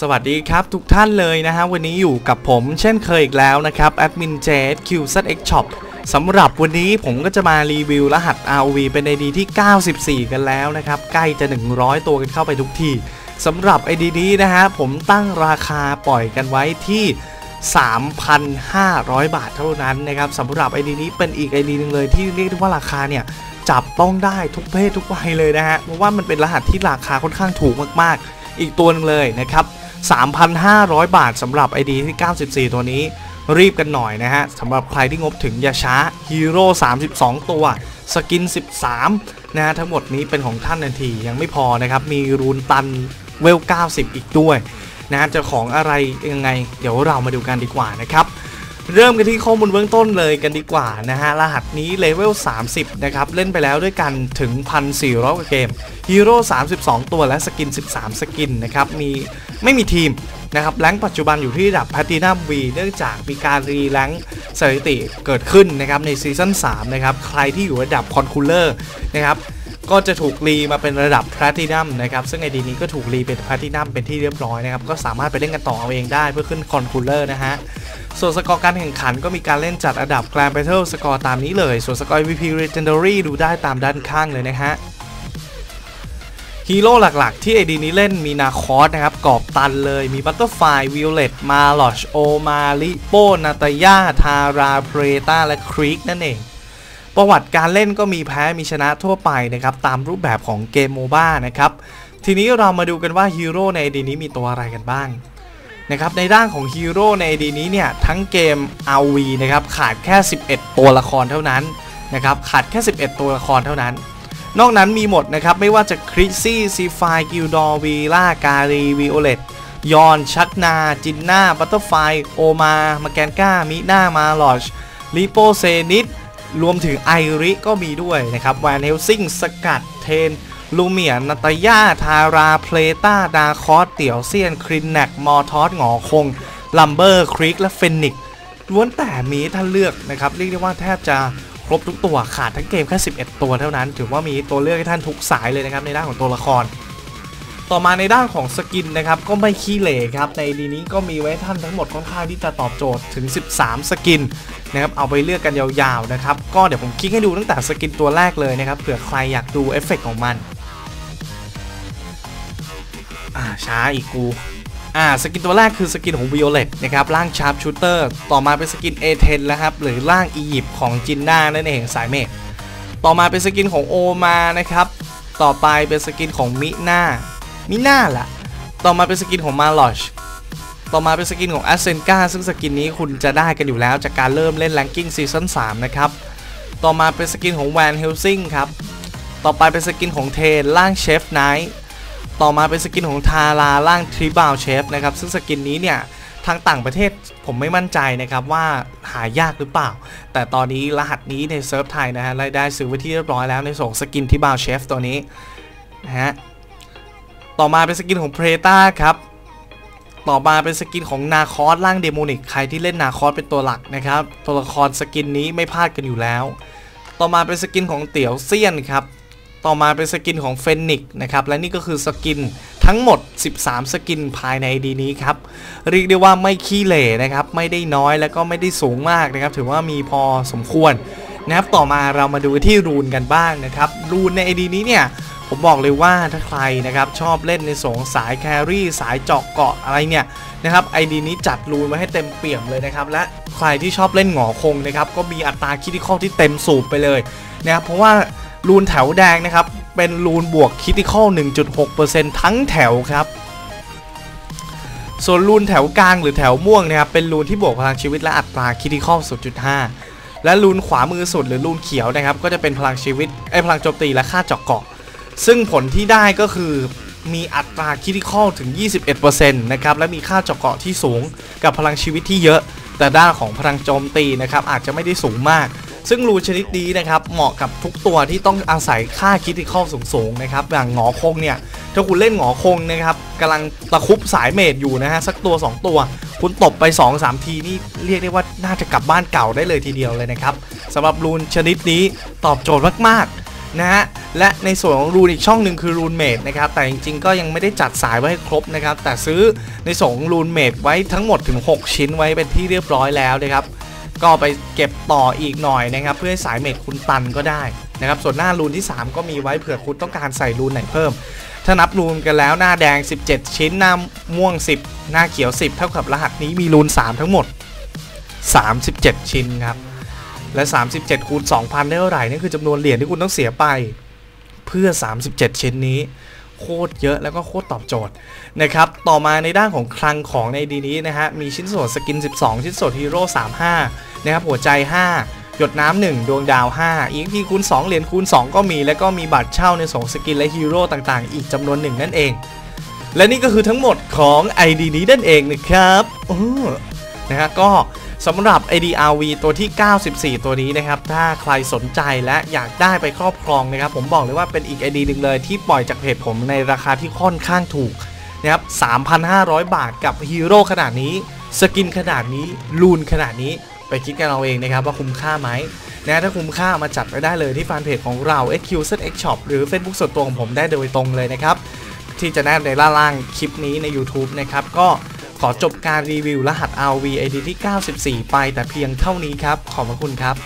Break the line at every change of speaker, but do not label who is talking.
สวัสดีครับทุกท่านเลยนะฮะ วันนี้อยู่กับผมเช่นเคยอีกแล้วนะครับแอดมินเจส QZX Shop สำหรับวันนี้ผมก็จะมารีวิวรหัส ROV เป็น ID ที่ 94 กันแล้วนะครับ ใกล้จะ 100 ตัวกันเข้าไปทุกทีสำหรับ ID นี้นะฮะ ผมตั้งราคาปล่อยกันไว้ที่ 3,500 บาทเท่านั้นนะครับสำหรับ ID นี้เป็นอีก ID หนึ่งเลยที่เรียกได้ว่าราคาเนี่ยจับต้องได้ทุกเพศทุกวัยเลยนะฮะเพราะว่ามันเป็นรหัสที่ราคาค่อนข้างถูกมากๆ อีกตัวหนึงเลยนะครับ 3,500 บาทสำหรับ ID ที่ 94 ตัวนี้ รีบกันหน่อยนะฮะสำหรับใครที่งบถึงอย่าช้าฮีโร่32 ตัว สกิน 13 นะฮะทั้งหมดนี้เป็นของท่านทันทียังไม่พอนะครับ มีรูนตันเวล 90 อีกด้วยนะฮะจะของอะไรยังไง เดี๋ยวเรามาดูกันดีกว่านะครับ เริ่มกันที่ข้อมูลเบื้องต้นเลยกันดีกว่านะฮะ รหัสนี้เลเวล 30 นะครับ เล่นไปแล้วด้วยกันถึง 1,400กว่าเกมฮีโร่32 ตัวและสกิน 13 สกินนะครับ มีไม่มีทีมนะครับแรงปัจจุบันอยู่ที่ระดับแพตินัมวีเนื่องจากมีการรีแรงสถิติเกิดขึ้นนะครับในซีซั่น3นะครับ ใครที่อยู่ระดับคอนคูลเลอร์นะครับก็จะถูกรีมาเป็นระดับแพลตินัมนะครับ ซึ่งไอดีนี้ก็ถูกรีเป็นแพลตินัมเป็นที่เรียบร้อยนะครับ ก็สามารถไปเล่นกันต่อเอาเองได้เพื่อขึ้นคอนคูลเลอร์นะฮะ ส่วนสกอร์การแข่งขันก็มีการเล่นจัดอันดับ Grand Battle สกอร์ตามนี้เลย ส่วนสกอร์ MVP Legendary ดูได้ตามด้านข้างเลยนะฮะฮีโร่หลักๆ ที่ไอดีนี้เล่นมีนาคอสนะครับกอบตันเลยมีบัตเตอร์ไฟวิโอเลตมาลอชโอมาลิโปนาตายาทาราเพรตาและครีกนั่นเอง ประวัติการเล่นก็มีแพ้มีชนะทั่วไปนะครับ ตามรูปแบบของเกมโมบ้านะครับ ทีนี้เรามาดูกันว่าฮีโร่ในไอดีนี้มีตัวอะไรกันบ้าง นะครับในด้านของฮีโร่ใน AD นี้เนี่ยทั้งเกม RV นะครับขาดแค่ 11 ตัวละครเท่านั้นนะครับขาดแค่ 11 ตัวละครเท่านั้น นอกนั้นมีหมดนะครับ ไม่ว่าจะคริสซี่ซีไฟกิลดอร์วีล่าการีวิโอเลตยอนชักนา จินนาบัตเตอร์ไฟโอมามาแกนก้ามิน่ามาลอชลิโปเซนิดรวมถึงไอริก็มีด้วยนะครับแวนเฮลซิงสกัดเทน ลูเมียนนาตยาทารา เพลตาดาคอสเตี่ยวเซียน ครินแนกมอทอสหงอคง ลัมเบอร์ คริก และเฟนิกล้วนแต่มีท่านเลือกนะครับ เรียกได้ว่าแทบจะครบทุกตัวขาดทั้งเกมแค่ 11 ตัวเท่านั้น ถือว่ามีตัวเลือกให้ท่านทุกสายเลยนะครับในด้านของตัวละคร ต่อมาในด้านของสกินนะครับก็ไม่ขี้เหร่ครับในดีนี้ก็มีไว้ท่านทั้งหมดค่อนข้างที่จะตอบโจทย์ถึง 13 สกินนะครับเอาไปเลือกกันยาวๆนะครับก็เดี๋ยวผมคลิกให้ดูตั้งแต่สกินตัวแรกเลยนะครับเผื่อใครอยากดูเอฟเฟกต์ของมัน อ่าช้าอีกกูอ่าสกินตัวแรกคือสกินของ Violet นะครับร่างชาร์ปชูเตอร์ต่อมาเป็นสกิน A10 แล้วครับหรือร่างอียิปต์ของจินน่านั่นเองสายเมฆต่อมาเป็นสกินของโอมานะครับต่อไปเป็นสกินของมิน่ามิน่าล่ะ ต่อมาเป็นสกินของมาลอชต่อมาเป็นสกินของแอสเซนกาซึ่งสกินนี้คุณจะได้กันอยู่แล้วจากการเริ่มเล่นแรงกิ้งซีซั่น3นะครับต่อมาเป็นสกินของแวนเฮลซิงครับต่อไปเป็นสกินของเทนร่างเชฟไนท์ ต่อมาเป็นสกินของทาราล่างทริบาลเชฟนะครับซึ่งสกินนี้เนี่ยทางต่างประเทศผมไม่มั่นใจนะครับว่าหายากหรือเปล่า แต่ตอนนี้รหัสนี้ในเซิร์ฟไทยนะฮะรายได้ซื้อไว้ที่เรียบร้อยแล้วในส่งสกินที่บาลเชฟตัวนี้นะฮะต่อมาเป็นสกินของเพรตาครับต่อมาเป็นสกินของนาคอสร่างเดโมนิกใครที่เล่นนาคอสเป็นตัวหลักนะครับตัวละครสกินนี้ไม่พลาดกันอยู่แล้ว ต่อมาเป็นสกินของเตี๋ยวเซียนครับ ต่อมาเป็นสกินของเฟนิกนะครับ และนี่ก็คือสกินทั้งหมด 13 สกินภายในดีนี้ครับ เรียกได้ว่าไม่ขี้เหร่นะครับ ไม่ได้น้อยแล้วก็ไม่ได้สูงมากนะครับ ถือว่ามีพอสมควรนะครับ ต่อมาเรามาดูที่รูนกันบ้างนะครับ รูนในไอดีนี้เนี่ย ผมบอกเลยว่าถ้าใครนะครับชอบเล่นในสงสายแครี่สายเจาะเกาะอะไรเนี่ยนะครับไอดีนี้จัดรูนมาให้เต็มเปี่ยมเลยนะครับและใครที่ชอบเล่นหงอคงนะครับก็มีอัตราคิดข้อที่เต็มสูบไปเลยนะครับเพราะว่า รูนแถวแดงนะครับ เป็นรูนบวกคิติคอล1.6%ทั้งแถวครับ ส่วนรูนแถวกลางหรือแถวม่วงนะครับ เป็นรูนที่บวกพลังชีวิตและอัตราคิติคอล0.5 และรูนขวามือสุดหรือรูนเขียวนะครับ ก็จะเป็นพลังชีวิตไอพลังโจมตีและค่าเจาะเกาะ ซึ่งผลที่ได้ก็คือมีอัตราคิติคอลถึง 21%นะครับ และมีค่าเจาะเกาะที่สูงกับพลังชีวิตที่เยอะ แต่ด้านของพลังโจมตีนะครับอาจจะไม่ได้สูงมาก ซึ่งรูชนิดนี้นะครับเหมาะกับทุกตัวที่ต้องอาศัยค่าคิติคอลสูงๆนะครับอย่างหงอคงเนี่ยถ้าคุณเล่นหงอคงนะครับกำลังตะคุบสายเมดอยู่นะฮะสักตัว 2 ตัว คุณตบไป 2-3 ทีนี่เรียกได้ว่าน่าจะกลับบ้านเก่าได้เลยทีเดียวเลยนะครับสำหรับรูนชนิดนี้ตอบโจทย์มากๆนะฮะและในส่วนของรูนอีกช่องหนึ่งคือรูนเมดนะครับแต่จริงๆก็ยังไม่ได้จัดสายไว้ให้ครบนะครับแต่ซื้อในส่วนของรูนเมดไว้ทั้งหมดถึง 6 ชิ้นไว้เป็นที่เรียบร้อยแล้วนะครับ ก็ไปเก็บต่ออีกหน่อยนะครับ เพื่อให้สายเมดคุณตันก็ได้นะครับ ส่วนหน้ารูนที่ 3 ก็มีไว้เผื่อคุณต้องการใส่รูนไหนเพิ่ม ถ้านับรูนกันแล้วหน้าแดง 17 ชิ้น หน้าม่วง 10 หน้าเขียว 10 เท่ากับรหัสนี้มีรูน 3 ทั้งหมด 37 ชิ้นครับ และ 37 คูณ 2,000 ได้เท่าไหร่นี่คือจำนวนเหรียญที่คุณต้องเสียไป เพื่อ 37 ชิ้นนี้โคตรเยอะแล้วก็โคตรตอบโจทย์นะครับ ต่อมาในด้านของคลังของในดีนี้นะฮะ มีชิ้นส่วนสกิน 12 ชิ้นส่วนฮีโร่35 นะครับหัวใจ 5 หยดน้ำ1ดวงดาว 5 อีกทีคูณ 2 เหรียญคูณ 2 ก็มี แล้วก็มีบัตรเช่าในส่งสกินและฮีโร่ต่างๆ อีกจำนวนหนึ่งนั่นเอง และนี่ก็คือทั้งหมดของ ID นี้นั่นเองนะครับนะฮะก็สำหรับ ADRV ตัวที่ 94 ตัวนี้นะครับ ถ้าใครสนใจและอยากได้ไปครอบครองนะครับ ผมบอกเลยว่าเป็นอีก ID หนึ่งเลยที่ปล่อยจากเพจผมในราคาที่ค่อนข้างถูกนะครับ 3,500 บาทกับฮีโร่ขนาดนี้ สกินขนาดนี้ ลูนขนาดนี้ ไปคิดกันเอาเองนะครับว่าคุ้มค่าไหมนะถ้าคุ้มค่ามาจัดไว้ได้เลยที่แฟนเพจของเรา XQZX Shop หรือ Facebook ส่วนตัวของผมได้โดยตรงเลยนะครับ ที่จะแนบในล่าล่างคลิปนี้ใน YouTube นะครับ ก็ขอจบการรีวิวรหัส RV ID ที่ 94 ไปแต่เพียงเท่านี้ครับ ขอบพระคุณครับ